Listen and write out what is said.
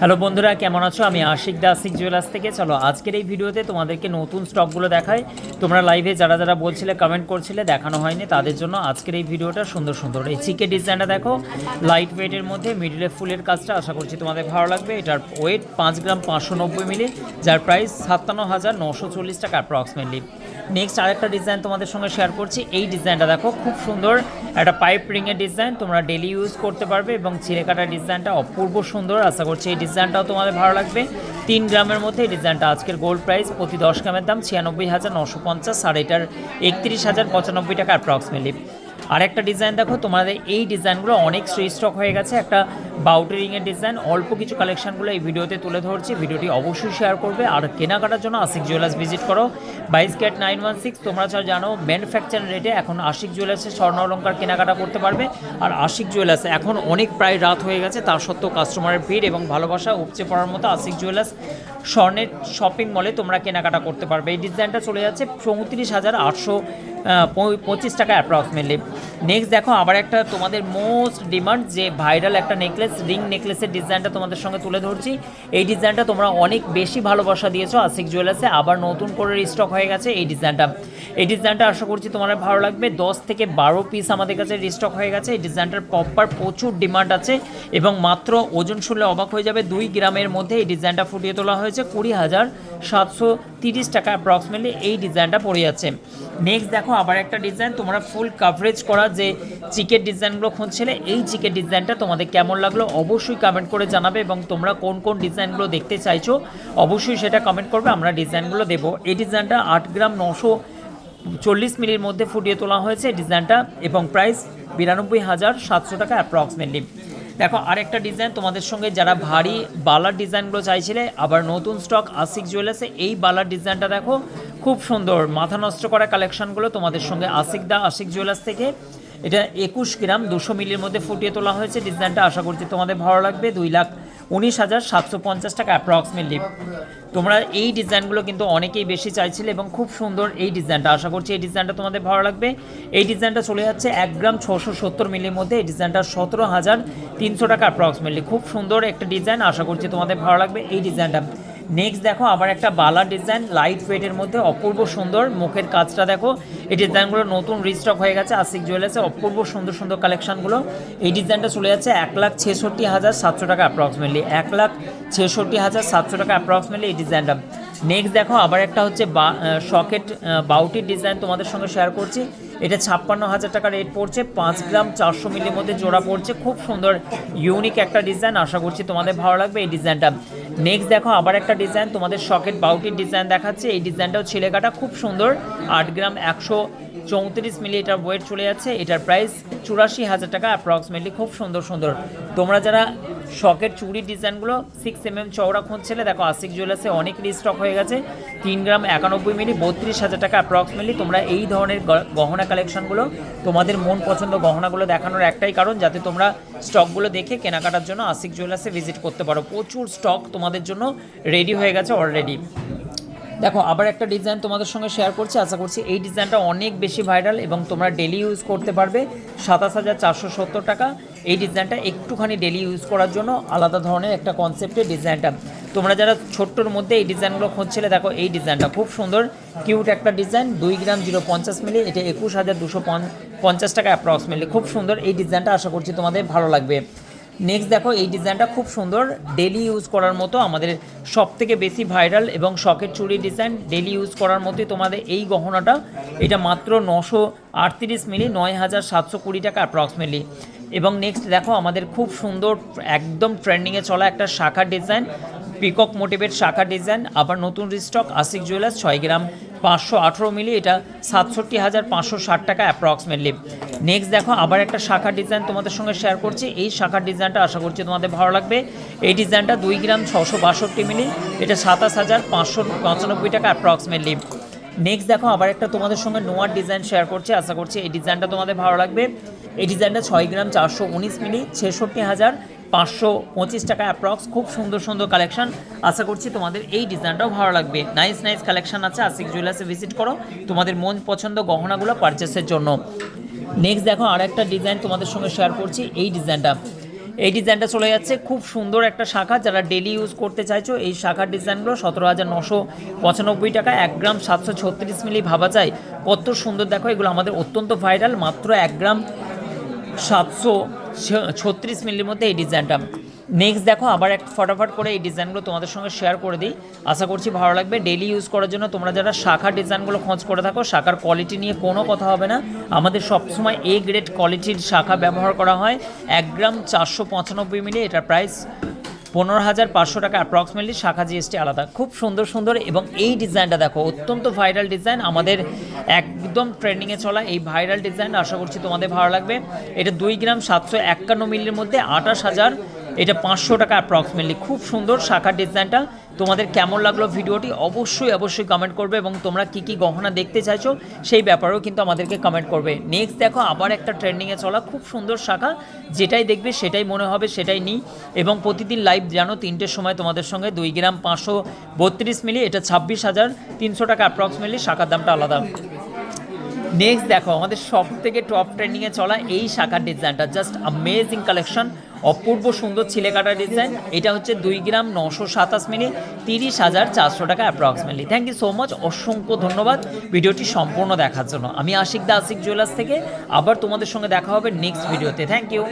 Hello বন্ধুরা, কেমন আছো? আমি আশিক দা, আশিক জুয়েলার্স থেকে। চলো, আজকের এই ভিডিওতে তোমাদেরকে নতুন স্টকগুলো দেখাই। তোমরা লাইভে যারা যারা বলছিলে কমেন্ট করছিলে, দেখানো হয়নি, তাদের জন্য আজকের এই ভিডিওটা সুন্দর সুন্দর। এই চিকের ডিজাইনটা দেখো লাইট ওয়েটের মধ্যে মিডিলে ফুলের কাজটা আশা করছি তোমাদের ভালো লাগবে। এটার ওয়েট পাঁচ গ্রাম পাঁচশো নব্বই মিলি, যার প্রাইস সাতান্ন হাজার নশো চল্লিশ টাকা অ্যাপ্রক্সিমেটলি নেক্সট আরেকটা ডিজাইন তোমাদের সঙ্গে শেয়ার করছি। এই ডিজাইনটা দেখো, খুব সুন্দর। একটা পাইপ রিংয়ের ডিজাইন তোমরা ডেলি ইউজ করতে পারবে এবং চিড়ে কাটার ডিজাইনটা অপূর্ব সুন্দর। আশা করছি এই ডিজাইনটাও তোমাদের ভালো লাগবে। তিন গ্রামের মধ্যে এই ডিজাইনটা আজকের গোল্ড প্রাইস প্রতি দশ গ্রামের দাম ছিয়ানব্বই হাজার নশো পঞ্চাশ, আর এটার একত্রিশ হাজার পঁচানব্বই টাকা অ্যাপ্রক্সিমেটলি আর একটা ডিজাইন দেখো, তোমাদের এই ডিজাইনগুলো অনেক স্টক হয়ে গেছে। একটা বাউটি রিংয়ের ডিজাইন অল্প কিছু কালেকশনগুলো এই ভিডিওতে তুলে ধরছি। ভিডিওটি অবশ্যই শেয়ার করবে। আর কেনাকাটার জন্য আশিক জুয়েলার্স ভিজিট করো। বাইশ ক্যাট নাইন ওয়ান সিক্স, তোমরা যা জানো, ম্যানুফ্যাকচার রেটে এখন আশিক জুয়েলার্সে স্বর্ণ অলঙ্কার কেনাকাটা করতে পারবে। আর আশিক জুয়েলার্স এখন অনেক প্রায় রাত হয়ে গেছে, তার সত্ত্বেও কাস্টমারের ভিড় এবং ভালোবাসা উপচে পড়ার মতো আশিক জুয়েলার্স স্বর্ণের শপিং মলে তোমরা কেনাকাটা করতে পারবে। এই ডিজাইনটা চলে যাচ্ছে চৌত্রিশ হাজার আটশো পঁচিশ টাকা অ্যাপ্রক্সিমেটলি নেক্সট দেখো, আবার একটা তোমাদের মোস্ট ডিমান্ড যে ভাইরাল একটা নেকলেস রিং নেকলেসের ডিজাইনটা তোমাদের সঙ্গে তুলে ধরছি। এই ডিজাইনটা তোমরা অনেক বেশি ভালোবাসা দিয়েছ আশিক জুয়েলার্সে আবার নতুন করে স্টক হয়ে গেছে এই ডিজাইনটা এই ডিজাইনটা আশা করছি তোমার ভালো লাগবে। দশ থেকে বারো পিস আমাদের কাছে রিস্টক হয়ে গেছে। এই ডিজাইনটার প্রপার প্রচুর ডিমান্ড আছে এবং মাত্র ওজন শুনলে অবাক হয়ে যাবে। দুই গ্রামের মধ্যে এই ডিজাইনটা ফুটিয়ে তোলা হয়েছে। কুড়ি হাজার সাতশো তিরিশ টাকা অ্যাপ্রক্সিমেটলি এই ডিজাইনটা পড়ে যাচ্ছে নেক্সট দেখো আবার একটা ডিজাইন তোমরা ফুল কাভারেজ করা যে চিকের ডিজাইনগুলো খুঁজছিলে, এই চিকের ডিজাইনটা তোমাদের কেমন লাগল অবশ্যই কমেন্ট করে জানাবে এবং তোমরা কোন কোন ডিজাইনগুলো দেখতে চাইছো অবশ্যই সেটা কমেন্ট করবে, আমরা ডিজাইনগুলো দেবো। এই ডিজাইনটা আট গ্রাম নশো চল্লিশ মিনির মধ্যে ফুটিয়ে তোলা হয়েছে ডিজাইনটা এবং প্রাইস বিরানব্বই হাজার সাতশো টাকা অ্যাপ্রক্সিমেটলি দেখো, আরেকটা ডিজাইন তোমাদের সঙ্গে যারা ভারী বালার ডিজাইনগুলো চাইছিলে, আবার নতুন স্টক আসিক জুয়েলার্সে এই বালার ডিজাইনটা দেখো, খুব সুন্দর। মাথা নষ্ট করা কালেকশনগুলো তোমাদের সঙ্গে আশিক দা আশিক জুয়েলার্স থেকে। এটা একুশ গ্রাম, দুশো মিলির মধ্যে ফুটিয়ে তোলা হয়েছে। ডিজাইনটা আশা করছি তোমাদের ভালো লাগবে। দুই লাখ উনিশ হাজার সাতশো পঞ্চাশ টাকা অ্যাপ্রক্সিমেটলি তোমরা এই ডিজাইনগুলো কিন্তু অনেকেই বেশি চাইছিলে এবং খুব সুন্দর এই ডিজাইনটা। আশা করছি এই ডিজাইনটা তোমাদের ভালো লাগবে। এই ডিজাইনটা চলে যাচ্ছে এক গ্রাম ছশো সত্তর মিলির মধ্যে। এই ডিজাইনটা সতেরো হাজার তিনশো টাকা অ্যাপ্রক্সিমেটলি খুব সুন্দর একটা ডিজাইন। আশা করছি তোমাদের ভালো লাগবে এই ডিজাইনটা। নেক্সট দেখো, আবার একটা বালা ডিজাইন লাইট ওয়েটের মধ্যে অপূর্ব সুন্দর মুখের কাজটা দেখো। এই ডিজাইনগুলো নতুন রিস্টক হয়ে গেছে আশিক জুয়েলার্সে অপূর্ব সুন্দর সুন্দর কালেকশানগুলো এই ডিজাইনটা চলে যাচ্ছে এক লাখ ছেষট্টি হাজার সাতশো টাকা অ্যাপ্রক্সিমেটলি এক লাখ ছেষট্টি হাজার সাতশো টাকা অ্যাপ্রক্সিমেটলি এই ডিজাইনটা নেক্সট দেখো, আবার একটা হচ্ছে বা সকেট বাউটির ডিজাইন তোমাদের সঙ্গে শেয়ার করছি। এটা ছাপ্পান্ন হাজার টাকা রেট পড়ছে, পাঁচ গ্রাম চারশো মিলির মধ্যে জোড়া পড়ছে। খুব সুন্দর ইউনিক একটা ডিজাইন আশা করছি তোমাদের ভালো লাগবে এই ডিজাইনটা নেক্সট দেখো, আবার একটা ডিজাইন তোমাদের শকেট বাউটির ডিজাইন দেখাচ্ছে। এই ডিজাইনটাও ছেলে কাটা খুব সুন্দর। আট গ্রাম একশো চৌত্রিশ মিলি এটার ওয়েট চলে যাচ্ছে। এটার প্রাইস চুরাশি হাজার টাকা অ্যাপ্রক্সিমেটলি খুব সুন্দর সুন্দর। তোমরা যারা শখের চুড়ির ডিজাইনগুলো সিক্স এম এম চওড়া খুঁজছিলে দেখো আশিক জুয়েলার্সে অনেক রিস্টক হয়ে গেছে। তিন গ্রাম একানব্বই মিলি, বত্রিশ হাজার টাকা অ্যাপ্রক্সিমেটলি তোমরা এই ধরনের গহনা কালেকশনগুলো তোমাদের মন পছন্দ গহনাগুলো দেখানোর একটাই কারণ, যাতে তোমরা স্টকগুলো দেখে কেনাকাটার জন্য আশিক জুয়েলার্সে ভিজিট করতে পারো। প্রচুর স্টক তোমাদের জন্য রেডি হয়ে গেছে অলরেডি দেখো, আবার একটা ডিজাইন তোমাদের সঙ্গে শেয়ার করছি, আশা করছি এই ডিজাইনটা অনেক বেশি ভাইরাল এবং তোমরা ডেলি ইউজ করতে পারবে সাতাশ হাজার চারশো সত্তর টাকা। এই ডিজাইনটা একটুখানি ডেলি ইউজ করার জন্য আলাদা ধরনের একটা কনসেপ্টের ডিজাইনটা তোমরা যারা ছোট্টর মধ্যে এই ডিজাইনগুলো খুঁজছিলে, দেখো এই ডিজাইনটা খুব সুন্দর কিউট একটা ডিজাইন দুই গ্রাম জিরো পঞ্চাশ মিলি, এটা একুশ হাজার দুশো পঞ্চাশ টাকা অ্যাপ্রক্সিমেটলি খুব সুন্দর এই ডিজাইনটা আশা করছি তোমাদের ভালো লাগবে। নেক্সট দেখো, এই ডিজাইনটা খুব সুন্দর। ডেলি ইউজ করার মতো আমাদের সব থেকে বেশি ভাইরাল এবং শখের চুড়ি ডিজাইন ডেলি ইউজ করার মতোই তোমাদের এই গহনাটা। এটা মাত্র নশো আটত্রিশ মিলি, নয় হাজার সাতশো কুড়ি টাকা অ্যাপ্রক্সিমেটলি এবং নেক্সট দেখো, আমাদের খুব সুন্দর, একদম ট্রেন্ডিংয়ে চলা একটা শাখার ডিজাইন পিকক মোটিভের শাখা ডিজাইন আবার নতুন রিস্টক আশিক জুয়েলার্স ছয় গ্রাম। পাঁচশো আঠেরো মিলি, এটা সাতষট্টি হাজার পাঁচশো ষাট টাকা অ্যাপ্রক্সিমেটলি নেক্সট দেখো, আবার একটা শাখা ডিজাইন তোমাদের সঙ্গে শেয়ার করছি। এই শাখার ডিজাইনটা আশা করছি তোমাদের ভালো লাগবে। এই ডিজাইনটা দুই গ্রাম ছশো বাষট্টি মিলি, এটা সাতাশ হাজার পাঁচশো পঁচানব্বই টাকা অ্যাপ্রক্সিমেটলি নেক্সট দেখো, আবার একটা তোমাদের সঙ্গে নোয়ার ডিজাইন শেয়ার করছি। আশা করছি এই ডিজাইনটা তোমাদের ভালো লাগবে। এই ডিজাইনটা ছয় গ্রাম চারশো উনিশ মিলি, ছেষট্টি হাজার পাঁচশো পঁচিশ টাকা অ্যাপ্রক্স। খুব সুন্দর সুন্দর কালেকশন। আশা করছি তোমাদের এই ডিজাইনটাও ভালো লাগবে। নাইস নাইস কালেকশন আছে। আশিক জুয়েলার্সে ভিজিট করো। তোমাদের মন পছন্দ গহনাগুলো পারচেসের জন্য। নেক্সট দেখো আর একটা ডিজাইন তোমাদের সঙ্গে শেয়ার করছি। এই ডিজাইনটা এই ডিজাইনটা চলে যাচ্ছে খুব সুন্দর একটা শাখা। যারা ডেলি ইউজ করতে চাইছো, এই শাখার ডিজাইনগুলো সতেরো হাজার নশো পঁচানব্বই টাকা। এক গ্রাম সাতশো ছত্রিশ মিলি ভাবা যায়। কত সুন্দর দেখো, এগুলো আমাদের অত্যন্ত ভাইরাল মাত্র এক গ্রাম সাতশো ছত্রিশ মিলির মধ্যে এই ডিজাইনটা নেক্সট দেখো, আবার এক ফটাফট করে এই ডিজাইনগুলো তোমাদের সঙ্গে শেয়ার করে দিই। আশা করছি ভালো লাগবে। ডেলি ইউজ করার জন্য তোমরা যারা শাখার ডিজাইনগুলো খোঁজ করে থাকো, শাখার কোয়ালিটি নিয়ে কোনো কথা হবে না। আমাদের সবসময় এ গ্রেড কোয়ালিটির শাখা ব্যবহার করা হয়। এক গ্রাম চারশো পঁচানব্বই মিলি, এটার প্রাইস পনেরো হাজার পাঁচশো টাকা অ্যাপ্রক্সিমেটলি শাখা জিএসটি আলাদা। খুব সুন্দর সুন্দর এবং এই ডিজাইনটা দেখো, অত্যন্ত ভাইরাল ডিজাইন আমাদের একদম ট্রেন্ডিংয়ে চলা এই ভাইরাল ডিজাইন আশা করছি তোমাদের ভালো লাগবে। এটা দুই গ্রাম সাতশো একান্ন মিলির মধ্যে আঠাশ হাজার, এটা পাঁচশো টাকা অ্যাপ্রক্সিমেটলি খুব সুন্দর শাখার ডিজাইনটা তোমাদের কেমন লাগল ভিডিওটি অবশ্যই অবশ্যই কমেন্ট করবে এবং তোমরা কি কি গহনা দেখতে চাইছো সেই ব্যাপারেও কিন্তু আমাদেরকে কমেন্ট করবে। নেক্সট দেখো, আবার একটা ট্রেন্ডিংয়ে চলা খুব সুন্দর শাখা। যেটাই দেখবে সেটাই মনে হবে, সেটাই নিই। এবং প্রতিদিন লাইভ জানো, তিনটের সময় তোমাদের সঙ্গে দুই গ্রাম পাঁচশো বত্রিশ মিলি, এটা ছাব্বিশ হাজার তিনশো টাকা অ্যাপ্রক্সিমেটলি শাখার দামটা আলাদা। নেক্সট দেখো, আমাদের সব থেকে টপ ট্রেন্ডিংয়ে চলা এই শাখার ডিজাইনটা জাস্ট আমেজিং কালেকশন অপূর্ব সুন্দর ছিলে কাটা ডিজাইন এটা হচ্ছে দুই গ্রাম নশো সাতাশ মিলি, তিরিশ হাজার চারশো টাকা approximately thank you so much অসংখ্য ধন্যবাদ ভিডিওটি সম্পূর্ণ দেখার জন্য। আমি আশিক দা, আশিক জুয়েলার্স থেকে আবার তোমাদের সঙ্গে দেখা হবে নেক্সট ভিডিওতে থ্যাংক ইউ